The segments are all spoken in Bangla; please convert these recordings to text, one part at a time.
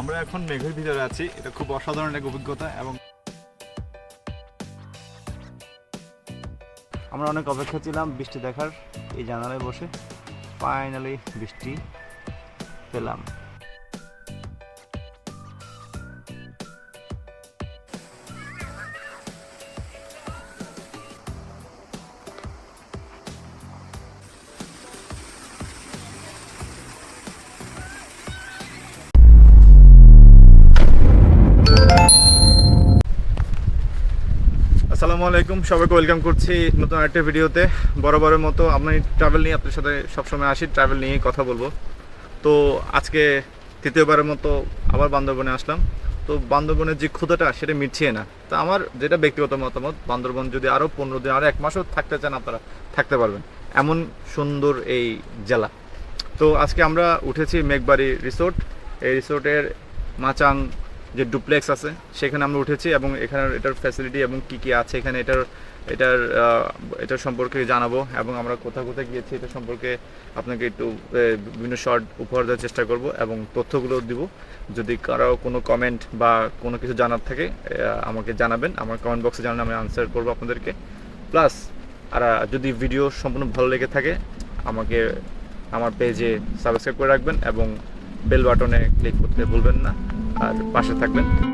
আমরা এখন মেঘের ভিতরে আছি। এটা খুব অসাধারণ এক অভিজ্ঞতা এবং আমরা অনেক অপেক্ষা ছিলাম বৃষ্টি দেখার এই জানালায় বসে। ফাইনালি বৃষ্টি পেলাম। আসসালামু আলাইকুম, সবাইকে ওয়েলকাম করছি নতুন একটা ভিডিওতে। বরাবরের মতো আমি ট্রাভেল নিয়ে আপনার সাথে সবসময় আসি ট্রাভেল নিয়েই কথা বলব। তো আজকে তৃতীয়বারের মতো আবার বান্দরবনে আসলাম। তো বান্দরবনের যে ক্ষুদাটা সেটা মিটছে না। তো আমার যেটা ব্যক্তিগত মতামত, বান্দরবন যদি আরও পনেরো দিন আরও এক মাসও থাকতে চান আপনারা, থাকতে পারবেন। এমন সুন্দর এই জেলা। তো আজকে আমরা উঠেছি মেঘবাড়ি রিসোর্ট। এই রিসোর্টের মাচাং যে ডুপ্লেক্স আছে, সেখানে আমরা উঠেছি এবং এখানে এটার ফ্যাসিলিটি এবং কি কি আছে, এখানে এটার এটার এটার সম্পর্কে জানাব এবং আমরা কোথায় কোথায় গিয়েছি এটা সম্পর্কে আপনাকে একটু বিভিন্ন শর্ট উপহার দেওয়ার চেষ্টা করব এবং তথ্যগুলো দিব। যদি কারও কোনো কমেন্ট বা কোনো কিছু জানার থাকে আমাকে জানাবেন। আমার কমেন্ট বক্সে জানালে আমি আনসার করব আপনাদেরকে। প্লাস আর যদি ভিডিও সম্পূর্ণ ভালো লেগে থাকে, আমাকে, আমার পেজে সাবস্ক্রাইব করে রাখবেন এবং বেল বাটনে ক্লিক করতে ভুলবেন না। আর পাশে থাকবেন।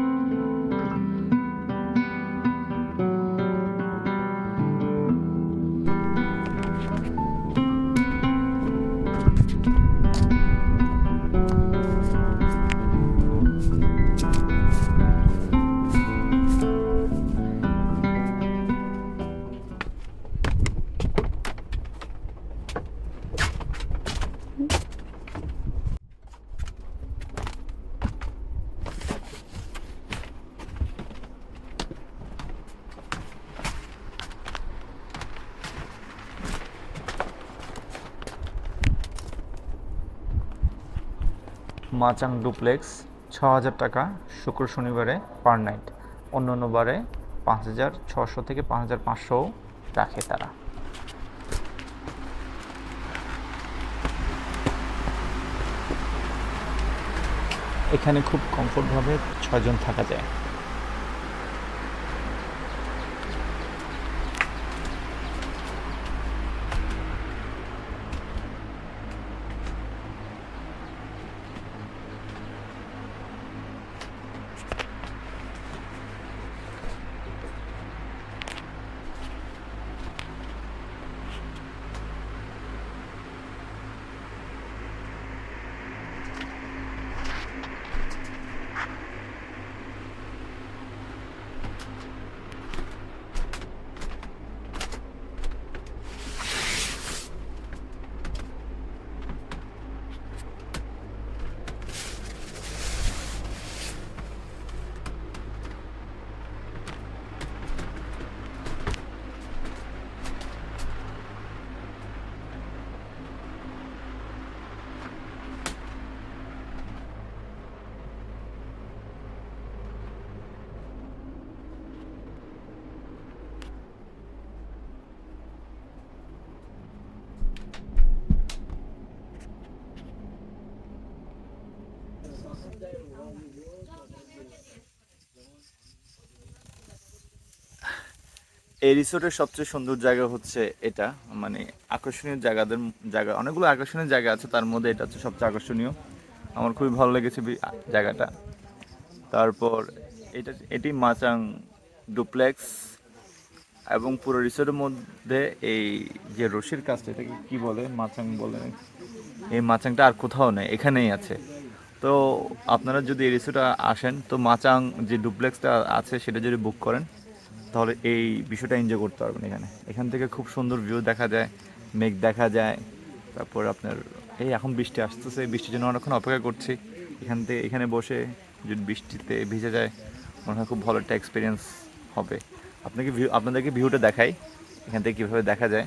মাচাং ডুপ্লেক্স ছ হাজার টাকা শুক্র শনিবারে পার নাইট। অন্য অন্য বারে পাঁচ হাজার ছশো থেকে পাঁচ হাজার পাঁচশো রাখে তারা। এখানে খুব কমফোর্টভাবে ছজন থাকা যায়। এই রিসোর্টের সবচেয়ে সুন্দর জায়গা হচ্ছে এটা মানে আকর্ষণীয় জায়গাদের জায়গা, অনেকগুলো আকর্ষণীয় জায়গা আছে, তার মধ্যে এটা হচ্ছে সবচেয়ে আকর্ষণীয়। আমার খুবই ভালো লেগেছে জায়গাটা। তারপর এটা, এটি মাচাং ডুপ্লেক্স এবং পুরো রিসোর্টের মধ্যে এই যে রশির কাজটা, এটাকে কি বলে? মাচাং বলে? এই মাচাংটা আর কোথাও নেই, এখানেই আছে। তো আপনারা যদি এই রিসোর্টে আসেন, তো মাচাং যে ডুপ্লেক্সটা আছে, সেটা যদি বুক করেন তাহলে এই বিষয়টা এনজয় করতে পারবেন এখানে। এখান থেকে খুব সুন্দর ভিউ দেখা যায়, মেঘ দেখা যায়, তারপর আপনার, এই এখন বৃষ্টি আসতেছে, বৃষ্টির জন্য অনেকক্ষণ অপেক্ষা করছি। এখান থেকে, এখানে বসে যদি বৃষ্টিতে ভিজে যায়, মনে হয় খুব ভালো একটা এক্সপিরিয়েন্স হবে। আপনাকে ভিউ আপনাদেরকে ভিউটা দেখাই, এখান থেকে কীভাবে দেখা যায়।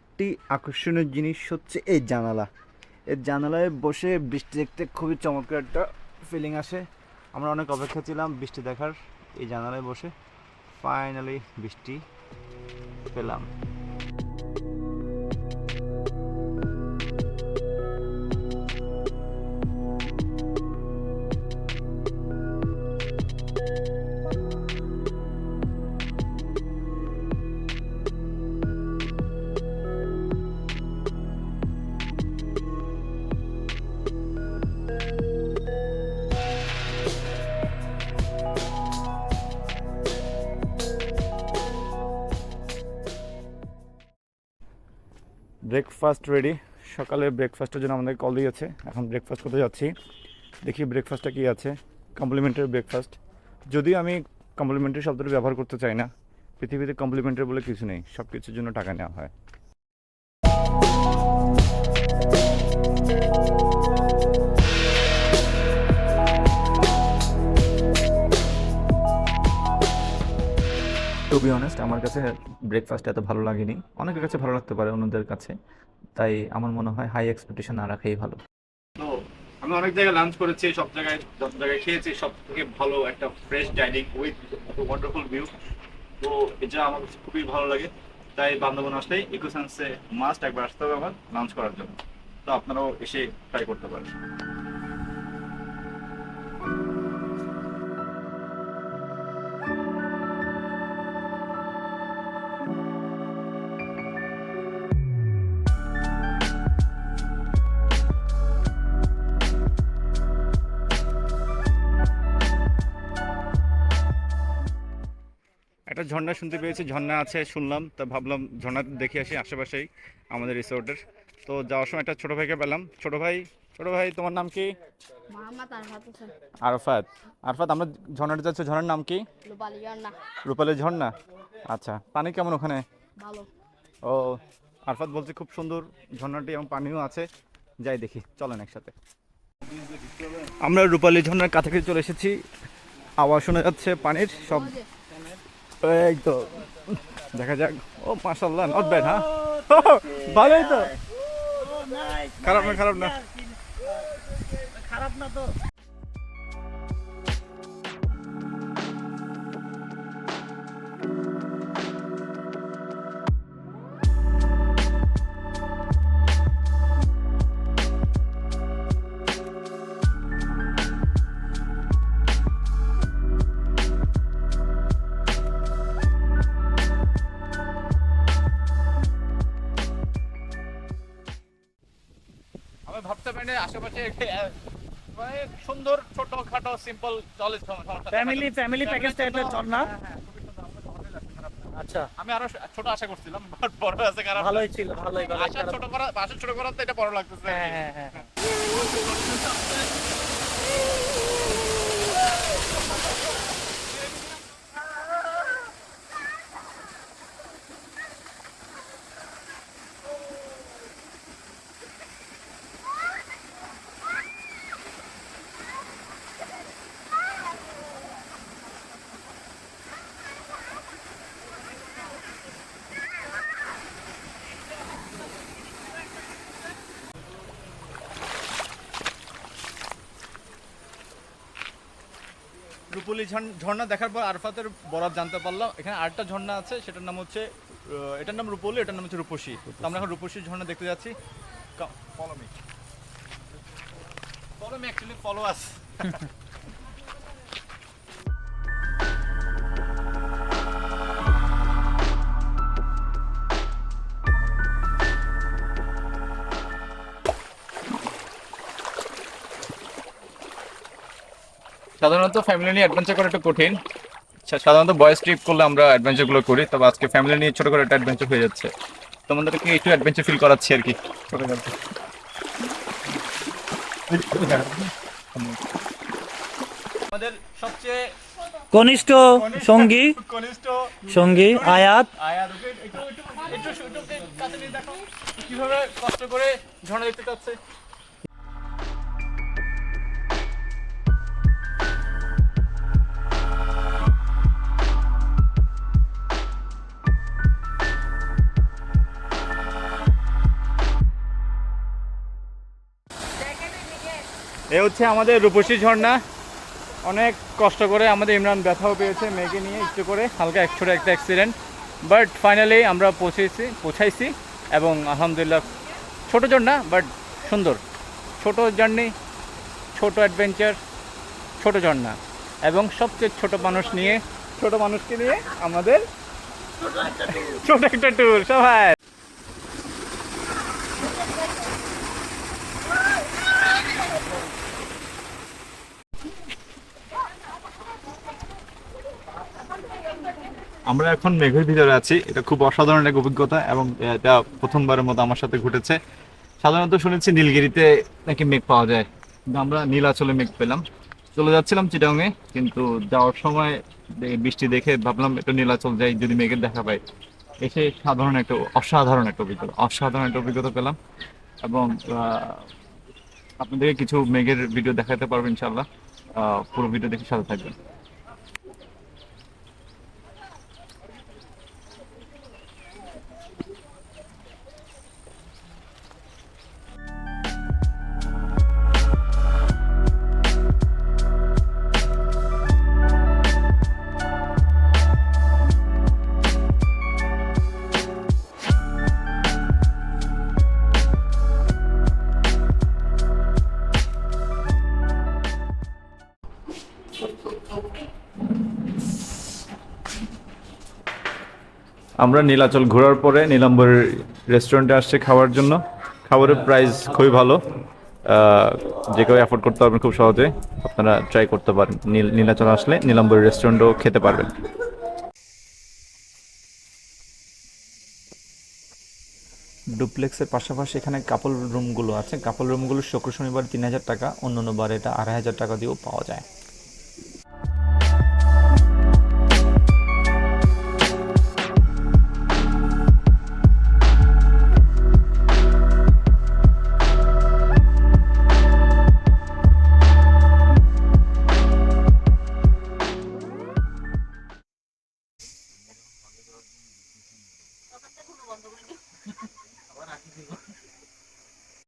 আকর্ষণীয় জিনিস হচ্ছে এই জানালা। এর জানালায় বসে বৃষ্টি দেখতে খুবই চমৎকার একটা ফিলিং আসে। আমরা অনেক অপেক্ষা ছিলাম বৃষ্টি দেখার। এই জানালায় বসে ফাইনালি বৃষ্টি পেলাম। ব্রেকফাস্ট রেডি সকালে ব্রেকফাস্টের জন্য আমাদের কল দিয়েছে। এখন ব্রেকফাস্ট করতে যাচ্ছি। দেখি ব্রেকফাস্টটা কী আছে। কমপ্লিমেন্টারি ব্রেকফাস্ট যদিও আমি কমপ্লিমেন্টারি শব্দটা ব্যবহার করতে চাই না। পৃথিবীতে কমপ্লিমেন্টারি বলে কিছু নেই। সব কিছুর জন্য টাকা নেওয়া হয়। বি অনেস্ট আমার কাছে ব্রেকফাস্ট এত ভালো লাগেনি। অনেকের কাছে ভালো লাগতে পারে, অন্যদের কাছে। তাই আমার মনে হয় হাই এক্সপেকটেশন না রাখাই ভালো। তো আমি অনেক জায়গায় লাঞ্চ করেছি, সব জায়গায় যত জায়গায় খেয়েছি, সব থেকে ভালো একটা fresh dining with wonderful view তো এটা আমার খুবই ভালো লাগে। তাই বান্ধবন আসলেই ইকোসেন্সে মাস্ট একবার আসতে হবে আমার লাঞ্চ করার জন্য। তো আপনারাও এসে ট্রাই করতে পারেন। একটা ঝর্ণা শুনতে পেয়েছি ঝর্ণা আছে শুনলাম তা ভাবলাম ঝর্ণা দেখে আসি আশেপাশেই আমাদের রিসোর্টের। তো যাওয়ার সময় একটা ছোট ভাইকে পেলাম। ছোট ভাই ছোট ভাই তোমার নাম কি? আরফাত আরফাত। আমরা ঝর্ণাটা যাচ্ছি ঝর্ণার নাম কি? রূপালী ঝর্ণা। আচ্ছা পানি কেমন ওখানে? ও আরফাত বলছে খুব সুন্দর ঝর্ণাটি এবং পানিও আছে। যাই দেখি চলেন একসাথে। আমরা রূপালী ঝর্ণার কাছাকাছি চলে এসেছি। আওয়াজ শোনা যাচ্ছে পানির সব এই তো দেখা যাক। ও মাশাল্লাহ নট ব্যাড হ্যাঁ? ভালোই তো। খারাপ না খারাপ না। খারাপ না তো। মানে সুন্দর। ছোটখাটো সিম্পল চলে ফ্যামিলি ফ্যামিলি প্যাকেজ টাইপের না। আচ্ছা। আমি আরও ছোট আশা করছিলাম বাট বড় আছে কারণ ভালোই ছিল ভালোই ভালো আশা ছোট করা আশা ছোট করা তো এটা বড় লাগতেছে। হ্যাঁ হ্যাঁ হ্যাঁ। হ্যাঁ। রূপলি ঝর্ণ- দেখার পর আরফাতের বরাত জানতে পারলাম। এখানে আরেকটা ঝর্ণা আছে, সেটার নাম হচ্ছে এটার নাম রূপলি, এটার নাম হচ্ছে রূপসী। তো আমরা এখন রূপসীর ঝর্ণা দেখতে যাচ্ছি। Follow me follow me actually follow us সাধারণত ফ্যামিলি নিয়ে অ্যাডভেঞ্চার করা একটু কঠিন। সাধারণত বয়েস ট্রিপ করলে আমরা অ্যাডভেঞ্চারগুলো করি তবে আজকে ফ্যামিলি নিয়ে ছোট করে একটা অ্যাডভেঞ্চার হয়ে যাচ্ছে। তোমাদেরকে একটু অ্যাডভেঞ্চার ফিল করাচ্ছি আর কি। আমাদের সবচেয়ে কনিষ্ঠ সঙ্গী কনিষ্ঠ সঙ্গী আয়াত। আয়া ওকে একটু একটু একটু একটু কাছে নিয়ে দেখো। কীভাবে কষ্ট করে ঝর্ণা দেখতে চাচ্ছে? হচ্ছে আমাদের রূপসী ঝর্ণা। অনেক কষ্ট করে আমাদের ইমরান ব্যথাও পেয়েছে মেয়েকে নিয়ে, একটু করে, হালকা এক ছোটো একটা অ্যাক্সিডেন্ট বাট ফাইনালি আমরা পৌঁছেছি, পৌঁছাইছি এবং আলহামদুলিল্লাহ ছোটো ঝর্ণা বাট সুন্দর। ছোট জার্নি, ছোট অ্যাডভেঞ্চার ছোট ঝর্ণা। এবং সবচেয়ে ছোট মানুষ নিয়ে, ছোট মানুষকে নিয়ে আমাদের ছোট একটা ট্যুর সবাই। আমরা এখন মেঘের ভিতরে আছি। এটা খুব অসাধারণ এক অভিজ্ঞতা এবং এটা প্রথমবারের মতো আমার সাথে ঘটেছে। সাধারণত শুনেছি নীলগিরিতে নাকি মেঘ পাওয়া যায়। কিন্তু আমরা নীলাচলে মেঘ পেলাম। চলে যাচ্ছিলাম চিটাংয়ে, কিন্তু যাওয়ার সময় বৃষ্টি দেখে ভাবলাম একটু নীলাচল যাই, যদি মেঘের দেখা পাই। এসে সাধারণ একটা, অসাধারণ একটা অভিজ্ঞতা, অসাধারণ একটা অভিজ্ঞতা পেলাম। এবং আপনাদেরকে কিছু মেঘের ভিডিও দেখাতে পারব ইনশাল্লাহ পুরো ভিডিও দেখে সাথে থাকবেন। আমরা নীলাচল ঘোরার পরে নীলাম্বরের রেস্টুরেন্টে আসছে খাওয়ার জন্য। খাবারের প্রাইস খুবই ভালো। যে কেউ অ্যাফোর্ড করতে পারবেন খুব সহজে। আপনারা ট্রাই করতে পারেন। নীল, নীলাচল আসলে নীলাম্বরের রেস্টুরেন্টও খেতে পারবেন। ডুপ্লেক্সের পাশাপাশি এখানে কাপল রুমগুলো আছে। কাপল রুমগুলো শুক্র শনিবার তিন হাজার টাকা অন্য অন্য বার এটা আড়াই হাজার টাকা দিয়েও পাওয়া যায়।